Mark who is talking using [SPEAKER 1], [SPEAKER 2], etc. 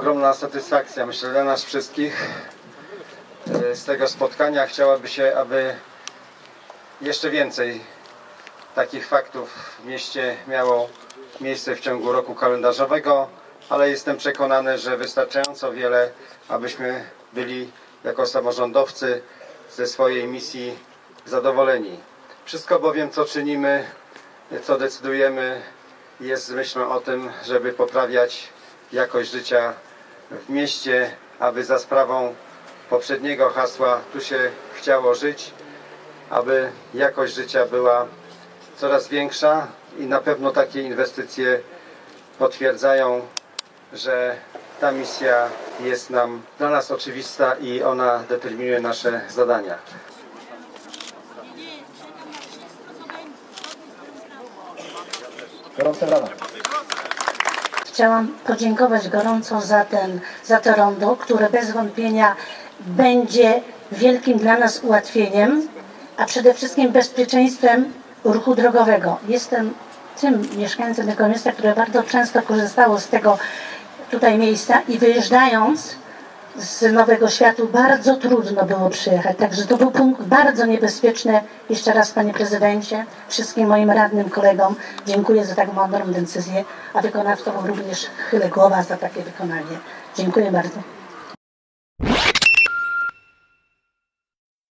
[SPEAKER 1] ogromna satysfakcja, myślę, dla nas wszystkich e, z tego spotkania. Chciałaby się, aby jeszcze więcej takich faktów w mieście miało miejsce w ciągu roku kalendarzowego, ale jestem przekonany, że wystarczająco wiele, abyśmy byli jako samorządowcy ze swojej misji zadowoleni. Wszystko bowiem, co czynimy, co decydujemy, jest z myślą o tym, żeby poprawiać jakość życia w mieście, aby za sprawą poprzedniego hasła tu się chciało żyć, aby jakość życia była coraz większa i na pewno takie inwestycje potwierdzają, że ta misja jest nam dla nas oczywista i ona determinuje nasze zadania.
[SPEAKER 2] Gorące brawa.
[SPEAKER 3] Chciałam podziękować gorąco za, ten, za to rondo, które bez wątpienia będzie wielkim dla nas ułatwieniem, a przede wszystkim bezpieczeństwem ruchu drogowego. Jestem tym mieszkańcem tego miasta, które bardzo często korzystało z tego tutaj miejsca i wyjeżdżając z Nowego Światu bardzo trudno było przyjechać. Także to był punkt bardzo niebezpieczny. Jeszcze raz Panie Prezydencie, wszystkim moim radnym kolegom dziękuję za tak mądrą decyzję, a wykonawcom również chylę głowa za takie wykonanie. Dziękuję bardzo.